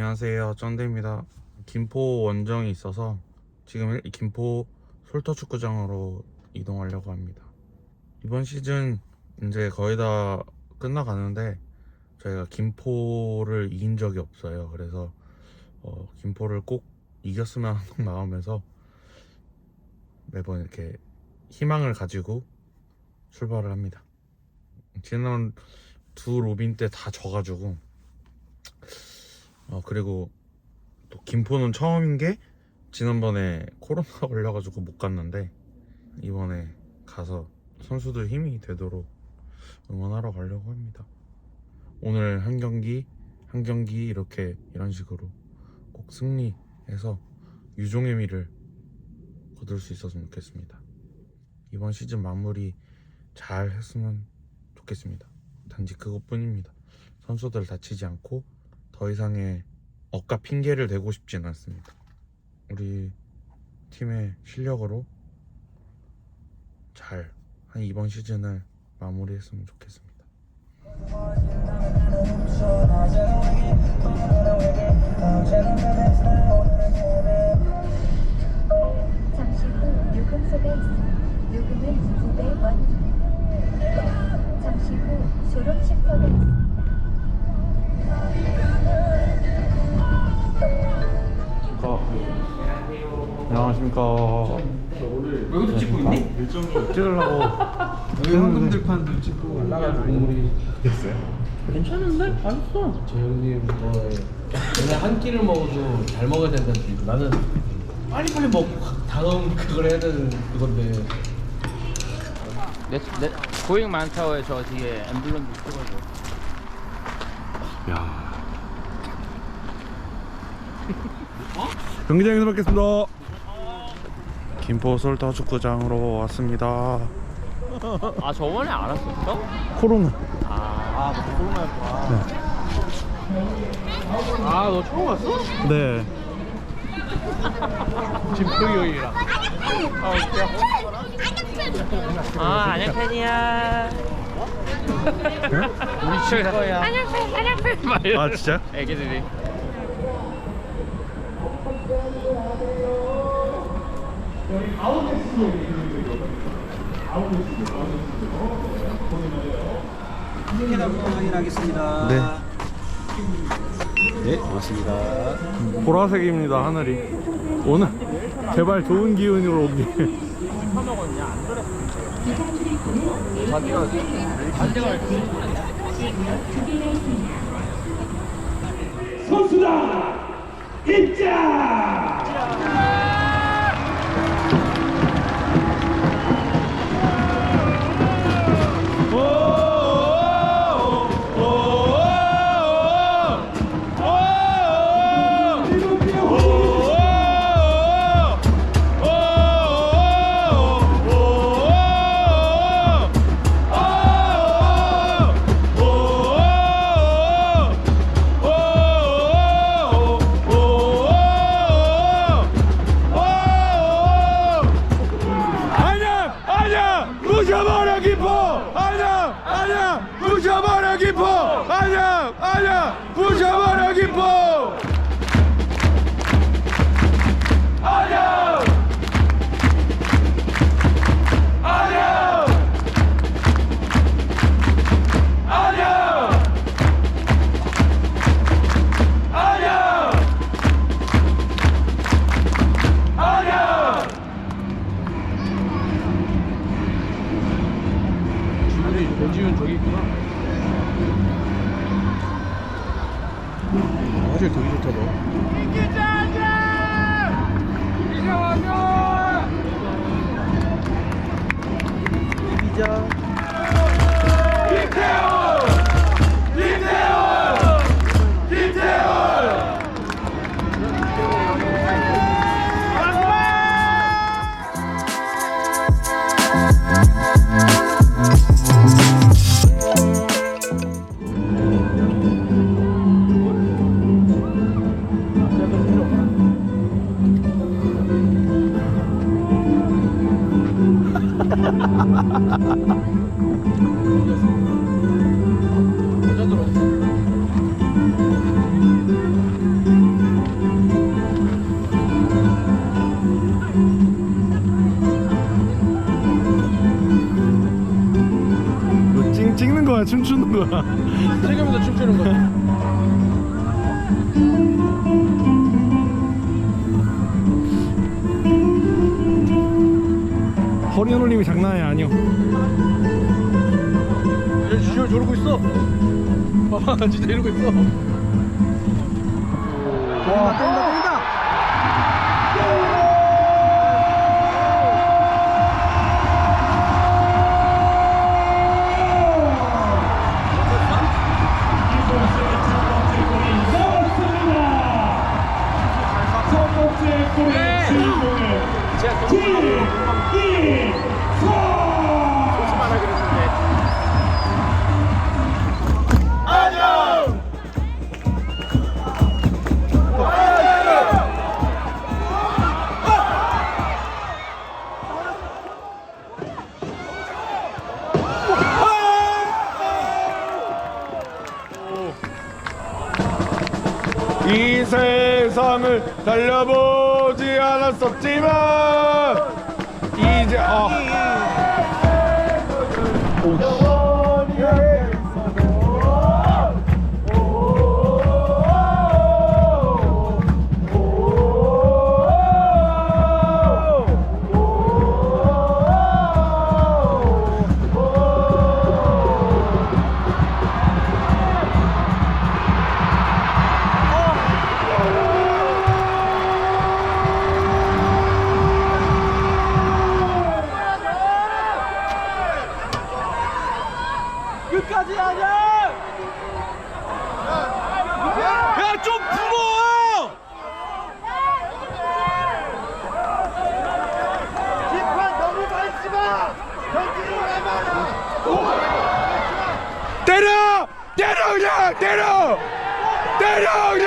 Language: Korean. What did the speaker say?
안녕하세요. 쩐대입니다. 김포 원정이 있어서 지금 일- 김포 솔터축구장으로 이동하려고 합니다. 이번 시즌 이제 거의 다 끝나가는데 저희가 김포를 이긴 적이 없어요. 그래서 어, 김포를 꼭 이겼으면 하는 마음에서 매번 이렇게 희망을 가지고 출발을 합니다. 지난 두 로빈 때 다 져가지고 어 그리고 또 김포는 처음인 게 지난번에 코로나 걸려가지고 못 갔는데 이번에 가서 선수들 힘이 되도록 응원하러 가려고 합니다. 오늘 한 경기 한 경기 이렇게 이런 식으로 꼭 승리해서 유종의 미를 거둘 수 있었으면 좋겠습니다. 이번 시즌 마무리 잘 했으면 좋겠습니다. 단지 그것뿐입니다. 선수들 다치지 않고 더 이상의 억까 핑계를 대고 싶진 않습니다. 우리 팀의 실력으로 잘 한 이번 시즌을 마무리했으면 좋겠습니다. 잠시 후 요금소가 있습니다. 요금은 900원. 잠시 후 졸업 쉼터가 있습니다. 안녕하십니까. 여기도 찍고 있니? 찍으려고 여기 황금들판도 찍고 올라가지고 괜찮은데? 맛있어. 저 형님 뭐 오늘 한 끼를 먹어도 잘 먹어야 된다는 얘기. 나는 빨리빨리 먹고 다음 그걸 해야 되는 그건데 내, 내 고잉 많다워에 저 뒤에 엠블럼도 찍어줘. 야. 경기장에서 뵙겠습니다. 김포 솔터 축구장으로 왔습니다. 아 저번에 알았었어? 코로나. 아, 너 코로나였구나. 아, 너 처음 왔어? 네. 진표이 형이랑. 아, 웃겨. 아, 안녕 팬이야. 우리 칠 거야. 아 진짜? 애기들이. 티켓부터 확인하겠습니다. 네. 네, 고맙습니다. 보라색입니다 하늘이. 오늘 제발 좋은 기운으로 오길. 아니야 여자 찍는 거야? 춤추는 거야? 찍으면서 춤추는 거지. 허리 올림이 장난이 아니오. 얘 진짜 저러고 있어. 봐봐, 진짜 이러고 있어. 와 뛴다 이 세상을 달려보지 않았었지만 이제 아. 끝 때